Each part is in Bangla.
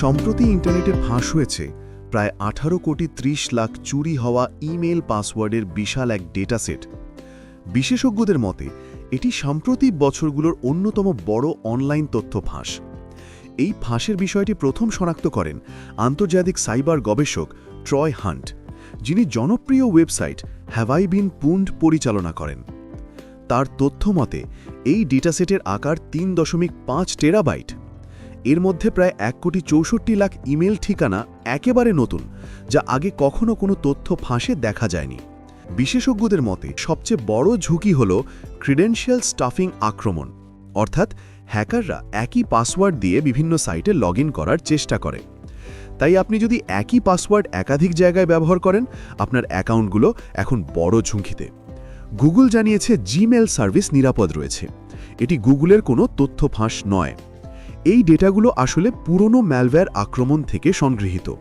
সম্প্রতি ইন্টারনেটে ফাঁস হয়েছে প্রায় আঠারো কোটি ত্রিশ লাখ চুরি হওয়া ইমেল পাসওয়ার্ডের বিশাল এক ডেটাসেট। বিশেষজ্ঞদের মতে, এটি সাম্প্রতিক বছরগুলোর অন্যতম বড় অনলাইন তথ্য ফাঁস। এই ফাঁসের বিষয়টি প্রথম শনাক্ত করেন আন্তর্জাতিক সাইবার গবেষক ট্রয় হান্ট, যিনি জনপ্রিয় ওয়েবসাইট হ্যাভাই বিন পুন্ড পরিচালনা করেন। তার তথ্য মতে, এই ডেটাসেটের আকার তিন দশমিক পাঁচ টেরাবাইট। এর মধ্যে প্রায় এক কোটি চৌষট্টি লাখ ইমেল ঠিকানা একেবারে নতুন, যা আগে কখনো কোনো তথ্য ফাঁসে দেখা যায়নি। বিশেষজ্ঞদের মতে, সবচেয়ে বড় ঝুঁকি হল ক্রিডেন্সিয়াল স্টাফিং আক্রমণ। অর্থাৎ হ্যাকাররা একই পাসওয়ার্ড দিয়ে বিভিন্ন সাইটে লগ করার চেষ্টা করে। তাই আপনি যদি একই পাসওয়ার্ড একাধিক জায়গায় ব্যবহার করেন, আপনার অ্যাকাউন্টগুলো এখন বড় ঝুঁকিতে। গুগল জানিয়েছে জিমেল সার্ভিস নিরাপদ রয়েছে। এটি গুগলের কোনো তথ্য ফাঁস নয়। এই ডেটাগুলো আসলে পুরনো ম্যালওয়্যার আক্রমণ থেকে সংগৃহীত।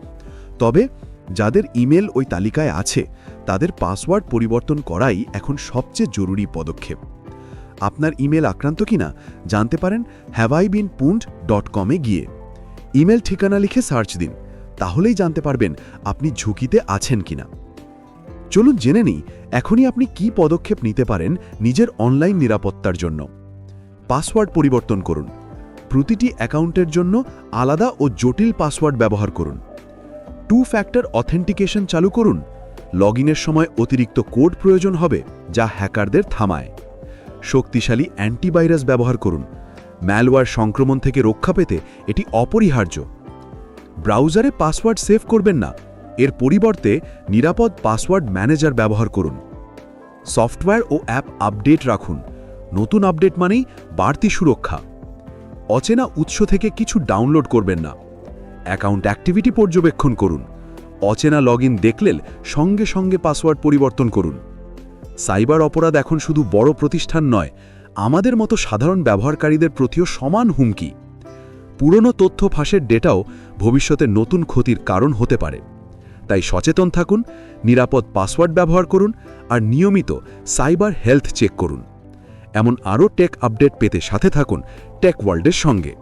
তবে যাদের ইমেল ওই তালিকায় আছে, তাদের পাসওয়ার্ড পরিবর্তন করাই এখন সবচেয়ে জরুরি পদক্ষেপ। আপনার ইমেল আক্রান্ত কিনা, জানতে পারেন হ্যাভাই বিন পুন্ড ডট কমে গিয়ে। ইমেল ঠিকানা লিখে সার্চ দিন, তাহলেই জানতে পারবেন আপনি ঝুঁকিতে আছেন কিনা। চলুন জেনে নিই, এখনই আপনি কি পদক্ষেপ নিতে পারেন নিজের অনলাইন নিরাপত্তার জন্য। পাসওয়ার্ড পরিবর্তন করুন। প্রতিটি অ্যাকাউন্টের জন্য আলাদা ও জটিল পাসওয়ার্ড ব্যবহার করুন। টু ফ্যাক্টর অথেন্টিকেশন চালু করুন। লগ সময় অতিরিক্ত কোড প্রয়োজন হবে, যা হ্যাকারদের থামায়। শক্তিশালী অ্যান্টিভাইরাস ব্যবহার করুন। ম্যালওয়্যার সংক্রমণ থেকে রক্ষা পেতে এটি অপরিহার্য। ব্রাউজারে পাসওয়ার্ড সেভ করবেন না। এর পরিবর্তে নিরাপদ পাসওয়ার্ড ম্যানেজার ব্যবহার করুন। সফটওয়্যার ও অ্যাপ আপডেট রাখুন। নতুন আপডেট মানেই বাড়তি সুরক্ষা। অচেনা উৎস থেকে কিছু ডাউনলোড করবেন না। অ্যাকাউন্ট অ্যাক্টিভিটি পর্যবেক্ষণ করুন। অচেনা লগ ইন দেখলেন সঙ্গে সঙ্গে পাসওয়ার্ড পরিবর্তন করুন। সাইবার অপরাধ এখন শুধু বড় প্রতিষ্ঠান নয়, আমাদের মতো সাধারণ ব্যবহারকারীদের প্রতিও সমান হুমকি। পুরনো তথ্য ফাঁসের ডেটাও ভবিষ্যতে নতুন ক্ষতির কারণ হতে পারে। তাই সচেতন থাকুন, নিরাপদ পাসওয়ার্ড ব্যবহার করুন আর নিয়মিত সাইবার হেলথ চেক করুন। এমন আরও টেক আপডেট পেতে সাথে থাকুন টেক ওয়ার্ল্ডের সঙ্গে।